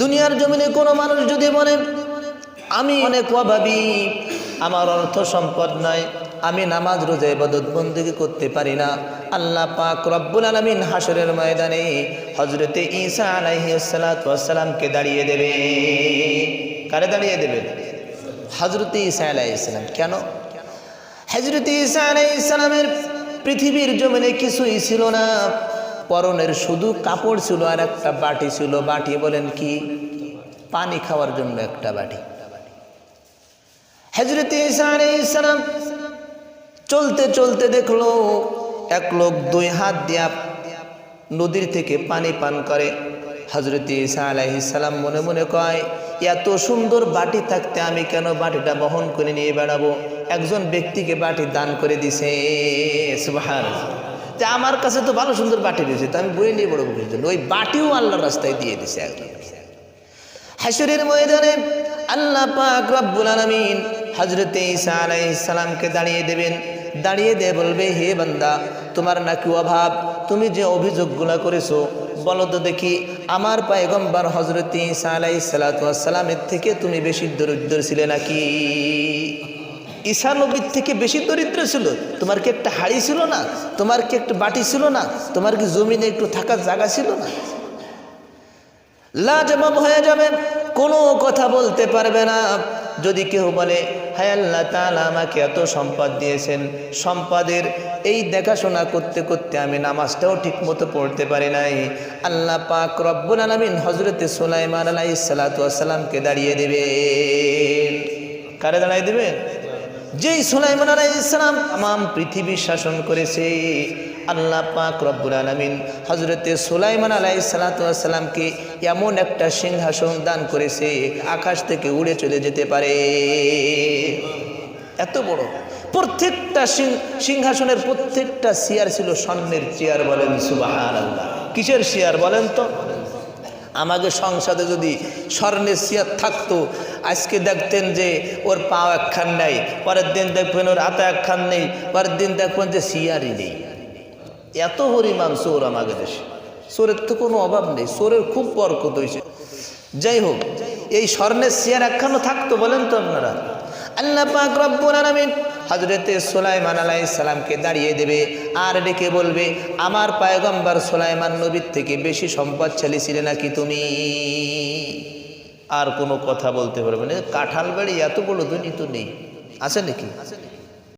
দুনিয়ার জমিনে কোনো মানুষ যদি বলে, আমি অনেক অভাবী, আমার অর্থ সম্পদ নাই, আমি নামাজ, রোজা, ইবাদত বন্দিকে করতে পারি না। আল্লাহ পাক রব্বুল আলমিন হাসরের ময়দানে হজরতে ঈসা আলাইহি সালামকে দাঁড়িয়ে দেবে। কারে দাঁড়িয়ে দেবে? হজরতে ঈসা আলাইসালাম কেন? হজরত ঈসা আলাইসালামের পৃথিবীর জমিনে কিছুই ছিল না। পরনের শুধু কাপড় ছিল আর একটা বাটি ছিল। বাটি বলেন কি? পানি খাওয়ার জন্য একটা বাটি। হজরত ঈসা চলতে চলতে দেখল, এক লোক দুই হাত দিয়া নদীর থেকে পানি পান করে। হজরত ঈসা আলাইসালাম মনে মনে কয়, এত সুন্দর বাটি থাকতে আমি কেন বাটিটা বহন করে নিয়ে বেড়াবো? একজন ব্যক্তিকে বাটি দান করে দিছে। সুবাহান যে আমার কাছে তো ভালো সুন্দর বাটি দিয়েছে তো আমি বই নিয়ে বড় বুঝের জন্য ওই বাটিও আল্লাহর রাস্তায় দিয়ে দিছে একজন হাসরের ময়দানে আল্লাহ পাক রব্বুল আলামিন হজরতে ঈসা আলাইহিস সালামকে দাঁড়িয়ে দেবেন। দাঁড়িয়ে দিয়ে বলবে, হে বান্দা, তোমার নাকি অভাব, তুমি যে অভিযোগগুলো করেছ, বলো তো দেখি, আমার পায়গম্বর হজরত ঈসা আলাইহিস সালামের থেকে তুমি বেশি দরিদ্র ছিলে নাকি? ঈশা নবীর থেকে বেশি দরিদ্র ছিল। তোমার কি একটা হাড়ি ছিল না? তোমার কি একটা বাটি ছিল না? তোমার কি জমিনে একটু থাকার জায়গা ছিল না? লাজবাব হয়ে যাবে কোনো কথা বলতে পারবে না। যদি কেউ বলে, হায় আল্লাহ, তাআলা আমাকে এত সম্পদ দিয়েছেন। সম্পদের এই দেখাশোনা করতে করতে আমি নামাজটাও ঠিক মতো পড়তে পারি নাই। আল্লাহ পাক রব্বুল আলমিন হজরতে সুলাইমান আলাইহিস সালাতু সালামকে দাঁড়িয়ে দেবেন। কারে দাঁড়িয়ে দেবেন? যেই সুলাইমান আলাইসালাম তাম পৃথিবী শাসন করেছে, আল্লাহ পাক রব্বুল আলমিন হজরতে সুলাইমান আলাই সালাতামকে এমন একটা সিংহাসন দান করেছে, আকাশ থেকে উড়ে চলে যেতে পারে। এত বড়। প্রত্যেকটা সিংহাসনের প্রত্যেকটা চেয়ার ছিল স্বর্ণের চেয়ার বলেন সুবাহ আল্লাহ কিসের চেয়ার বলেন তো? আমাকে সংসদে যদি স্বর্ণের সিয়াত থাকতো, আজকে দেখতেন যে ওর পাও একখান নেই, পরের দিন দেখবেন ওর হাতে একখান নেই, পরের দিন দেখবেন যে সিয়ারই নেই। এত পরিমাণ চোর আমাকে দেশে। চোরের তো কোনো অভাব নেই, চোরের খুব বরকত হয়েছে। যাই হোক, এই স্বর্ণের সিয়ার একখানও থাকতো বলেন তো আপনারা। আল্লাহ পাক রব্বুল আলামিন হজরতে সুলাইমান আলাইহিস সালামকে দাঁড়িয়ে দেবে আর ডেকে বলবে, আমার পায়গম্বর সুলাইমান নবীর থেকে বেশি সম্পদশালী ছিলে নাকি তুমি? আর কোনো কথা বলতে পারবে না। কাঁঠাল বাড়ি এত বড় ধনী তো নেই। আছে নাকি?